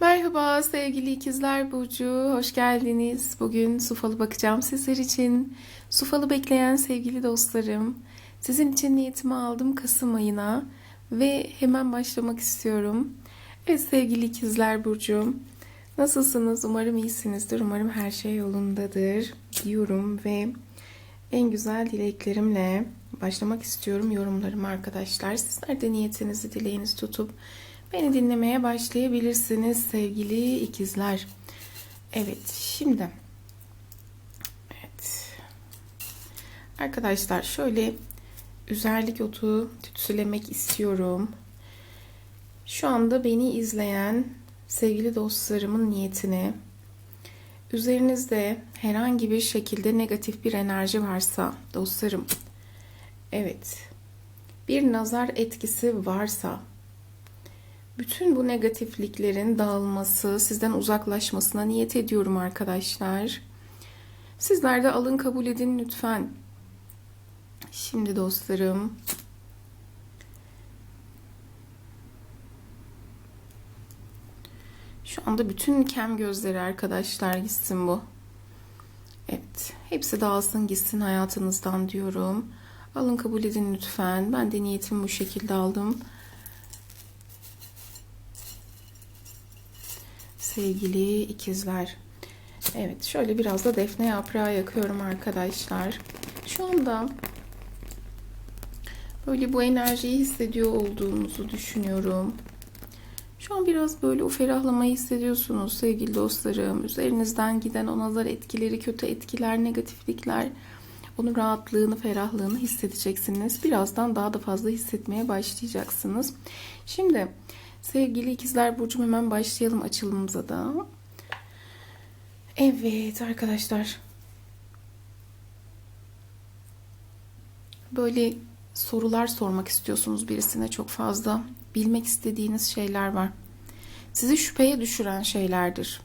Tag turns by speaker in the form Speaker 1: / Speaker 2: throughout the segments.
Speaker 1: Merhaba sevgili ikizler Burcu, hoş geldiniz. Bugün su falı bakacağım sizler için. Su falı bekleyen sevgili dostlarım, sizin için niyetimi aldım Kasım ayına ve hemen başlamak istiyorum. Evet sevgili ikizler Burcu, nasılsınız? Umarım iyisinizdir, umarım her şey yolundadır diyorum ve en güzel dileklerimle başlamak istiyorum yorumlarım arkadaşlar. Sizler de niyetinizi, dileğinizi tutup Beni dinlemeye başlayabilirsiniz sevgili ikizler. Evet, şimdi evet. Arkadaşlar şöyle üzerlik otu tütsülemek istiyorum. Şu anda beni izleyen sevgili dostlarımın niyetini üzerinizde herhangi bir şekilde negatif bir enerji varsa dostlarım evet bir nazar etkisi varsa bütün bu negatifliklerin dağılması, sizden uzaklaşmasına niyet ediyorum arkadaşlar. Sizler de alın kabul edin lütfen. Şimdi dostlarım. Şu anda bütün kem gözleri arkadaşlar gitsin bu. Evet. Hepsi dağılsın gitsin hayatınızdan diyorum. Alın kabul edin lütfen. Ben de niyetimi bu şekilde aldım. Sevgili ikizler. Evet şöyle biraz da defne yaprağı yakıyorum arkadaşlar. Şu anda böyle bu enerjiyi hissediyor olduğunuzu düşünüyorum. Şu an biraz böyle o ferahlamayı hissediyorsunuz sevgili dostlarım. Üzerinizden giden o nazar etkileri, kötü etkiler, negatiflikler, onun rahatlığını, ferahlığını hissedeceksiniz. Birazdan daha da fazla hissetmeye başlayacaksınız. Şimdi Sevgili ikizler burcum hemen başlayalım açılımımıza da. Evet arkadaşlar. Böyle sorular sormak istiyorsunuz birisine çok fazla. Bilmek istediğiniz şeyler var. Sizi şüpheye düşüren şeylerdir.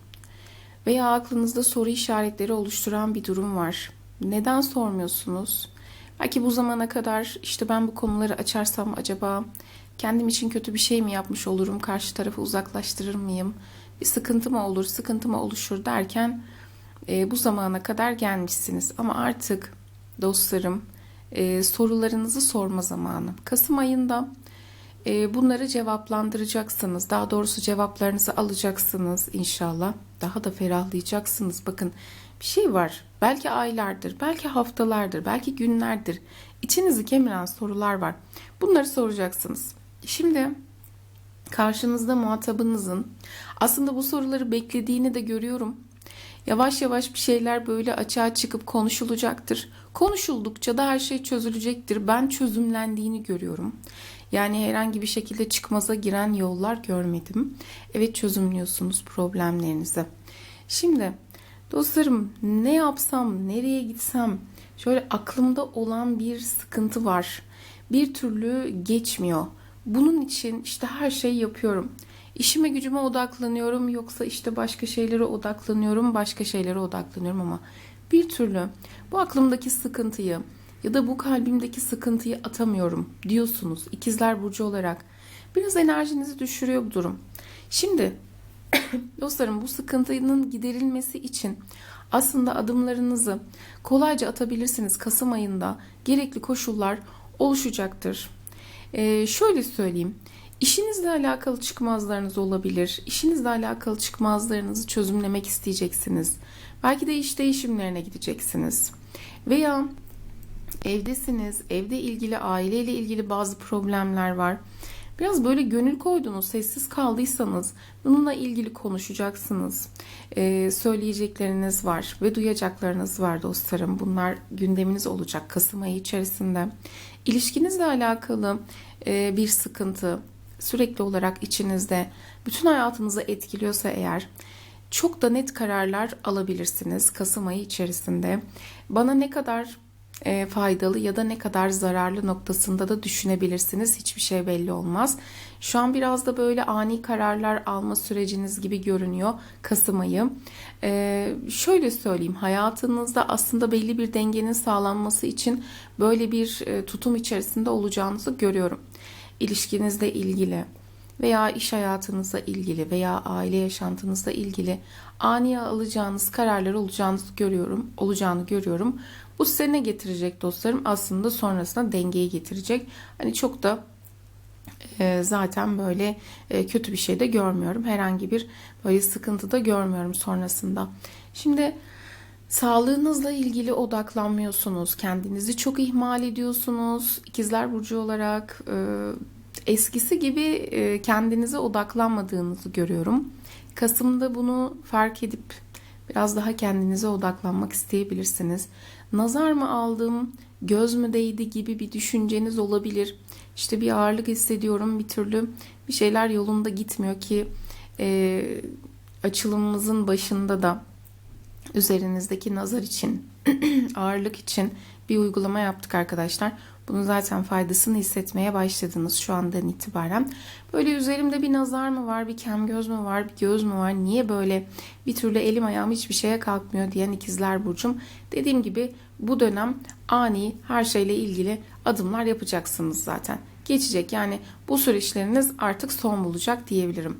Speaker 1: Veya aklınızda soru işaretleri oluşturan bir durum var. Neden sormuyorsunuz? Belki bu zamana kadar işte ben bu konuları açarsam acaba Kendim için kötü bir şey mi yapmış olurum? Karşı tarafı uzaklaştırır mıyım? Bir sıkıntı mı olur, sıkıntı mı oluşur derken e, bu zamana kadar gelmişsiniz. Ama artık dostlarım e, sorularınızı sorma zamanı. Kasım ayında e, bunları cevaplandıracaksınız. Daha doğrusu cevaplarınızı alacaksınız inşallah. Daha da ferahlayacaksınız. Bakın bir şey var. Belki aylardır, belki haftalardır, belki günlerdir. İçinizi kemiren sorular var. Bunları soracaksınız. Şimdi karşınızda muhatabınızın aslında bu soruları beklediğini de görüyorum. Yavaş yavaş bir şeyler böyle açığa çıkıp konuşulacaktır. Konuşuldukça da her şey çözülecektir. Ben çözümlendiğini görüyorum. Yani herhangi bir şekilde çıkmaza giren yollar görmedim. Evet çözümlüyorsunuz problemlerinizi. Şimdi dostlarım ne yapsam, nereye gitsem şöyle aklımda olan bir sıkıntı var. Bir türlü geçmiyor. Bunun için işte her şeyi yapıyorum. İşime gücüme odaklanıyorum yoksa işte başka şeylere odaklanıyorum, başka şeylere odaklanıyorum ama bir türlü bu aklımdaki sıkıntıyı ya da bu kalbimdeki sıkıntıyı atamıyorum diyorsunuz ikizler burcu olarak. Biraz enerjinizi düşürüyor bu durum. Şimdi dostlarım bu sıkıntının giderilmesi için aslında adımlarınızı kolayca atabilirsiniz. Kasım ayında gerekli koşullar oluşacaktır. Ee, şöyle söyleyeyim. İşinizle alakalı çıkmazlarınız olabilir. İşinizle alakalı çıkmazlarınızı çözümlemek isteyeceksiniz. Belki de iş değişimlerine gideceksiniz. Veya evdesiniz, evde ilgili, aileyle ilgili bazı problemler var. Biraz böyle gönül koydunuz, sessiz kaldıysanız bununla ilgili konuşacaksınız. Ee, söyleyecekleriniz var ve duyacaklarınız var dostlarım. Bunlar gündeminiz olacak Kasım ayı içerisinde. İlişkinizle alakalı e, bir sıkıntı sürekli olarak içinizde bütün hayatınızı etkiliyorsa eğer çok da net kararlar alabilirsiniz Kasım ayı içerisinde. Bana ne kadar e, faydalı ya da ne kadar zararlı noktasında da düşünebilirsiniz. Hiçbir şey belli olmaz. Şu an biraz da böyle ani kararlar alma süreciniz gibi görünüyor Kasım ayı. E, şöyle söyleyeyim hayatınızda aslında belli bir dengenin sağlanması için böyle bir e, tutum içerisinde olacağınızı görüyorum. İlişkinizle ilgili veya iş hayatınızla ilgili veya aile yaşantınızla ilgili ani alacağınız kararlar olacağını görüyorum, olacağını görüyorum. Bu size ne getirecek dostlarım? Aslında sonrasında dengeyi getirecek. Hani çok da e, zaten böyle e, kötü bir şey de görmüyorum. Herhangi bir böyle sıkıntı da görmüyorum sonrasında. Şimdi sağlığınızla ilgili odaklanmıyorsunuz. Kendinizi çok ihmal ediyorsunuz. İkizler Burcu olarak e, eskisi gibi e, kendinize odaklanmadığınızı görüyorum. Kasım'da bunu fark edip biraz daha kendinize odaklanmak isteyebilirsiniz. Nazar mı aldım, göz mü değdi gibi bir düşünceniz olabilir. İşte bir ağırlık hissediyorum bir türlü bir şeyler yolunda gitmiyor ki e, açılımımızın başında da üzerinizdeki nazar için ağırlık için bir uygulama yaptık arkadaşlar. Bunun zaten faydasını hissetmeye başladınız şu andan itibaren. Böyle üzerimde bir nazar mı var, bir kem göz mü var, bir göz mü var? Niye böyle bir türlü elim ayağım hiçbir şeye kalkmıyor diyen ikizler burcum. Dediğim gibi bu dönem ani her şeyle ilgili adımlar yapacaksınız zaten. Geçecek yani bu süreçleriniz artık son bulacak diyebilirim.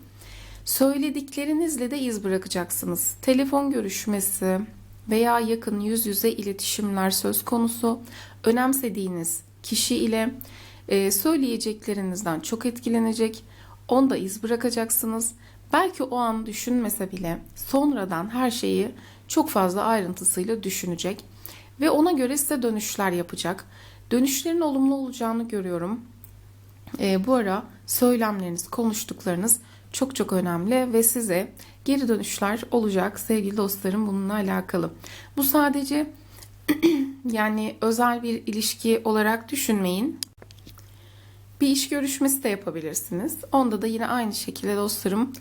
Speaker 1: Söylediklerinizle de iz bırakacaksınız. Telefon görüşmesi veya yakın yüz yüze iletişimler söz konusu. Önemsediğiniz kişi ile e, söyleyeceklerinizden çok etkilenecek. Onda iz bırakacaksınız. Belki o an düşünmese bile sonradan her şeyi çok fazla ayrıntısıyla düşünecek ve ona göre size dönüşler yapacak. Dönüşlerin olumlu olacağını görüyorum. E, bu ara söylemleriniz, konuştuklarınız çok çok önemli ve size geri dönüşler olacak sevgili dostlarım bununla alakalı. Bu sadece yani özel bir ilişki olarak düşünmeyin. Bir iş görüşmesi de yapabilirsiniz. Onda da yine aynı şekilde dostlarım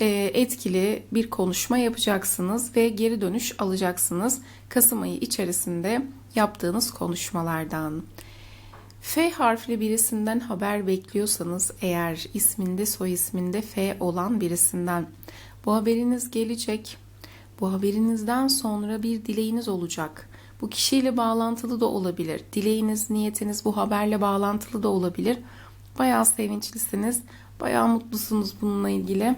Speaker 1: e, etkili bir konuşma yapacaksınız ve geri dönüş alacaksınız. Kasım ayı içerisinde yaptığınız konuşmalardan. F harfli birisinden haber bekliyorsanız eğer isminde soy isminde F olan birisinden bu haberiniz gelecek. Bu haberinizden sonra bir dileğiniz olacak. Bu kişiyle bağlantılı da olabilir. Dileğiniz, niyetiniz bu haberle bağlantılı da olabilir. Bayağı sevinçlisiniz. Bayağı mutlusunuz bununla ilgili.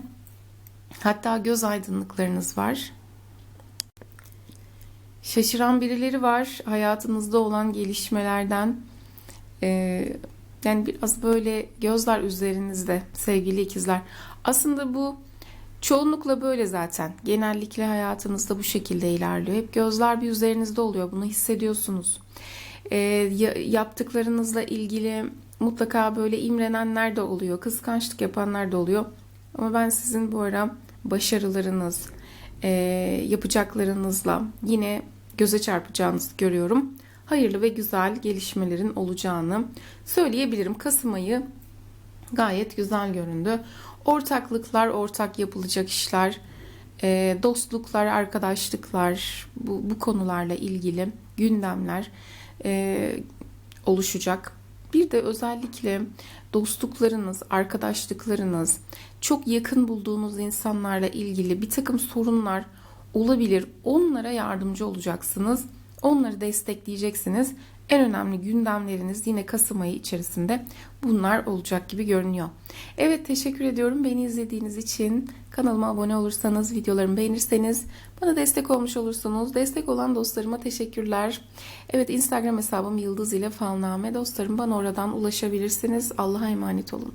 Speaker 1: Hatta göz aydınlıklarınız var. Şaşıran birileri var hayatınızda olan gelişmelerden. Ee, yani biraz böyle gözler üzerinizde sevgili ikizler. Aslında bu çoğunlukla böyle zaten. Genellikle hayatınızda bu şekilde ilerliyor. Hep gözler bir üzerinizde oluyor. Bunu hissediyorsunuz. Ee, yaptıklarınızla ilgili mutlaka böyle imrenenler de oluyor. Kıskançlık yapanlar da oluyor. Ama ben sizin bu ara başarılarınız, e, yapacaklarınızla yine göze çarpacağınızı görüyorum hayırlı ve güzel gelişmelerin olacağını söyleyebilirim. Kasım ayı gayet güzel göründü. Ortaklıklar, ortak yapılacak işler, e, dostluklar, arkadaşlıklar, bu, bu konularla ilgili gündemler e, oluşacak. Bir de özellikle dostluklarınız, arkadaşlıklarınız, çok yakın bulduğunuz insanlarla ilgili bir takım sorunlar olabilir. Onlara yardımcı olacaksınız. Onları destekleyeceksiniz. En önemli gündemleriniz yine Kasım ayı içerisinde bunlar olacak gibi görünüyor. Evet teşekkür ediyorum beni izlediğiniz için. Kanalıma abone olursanız, videolarımı beğenirseniz, bana destek olmuş olursunuz. Destek olan dostlarıma teşekkürler. Evet Instagram hesabım Yıldız ile Falname. Dostlarım bana oradan ulaşabilirsiniz. Allah'a emanet olun.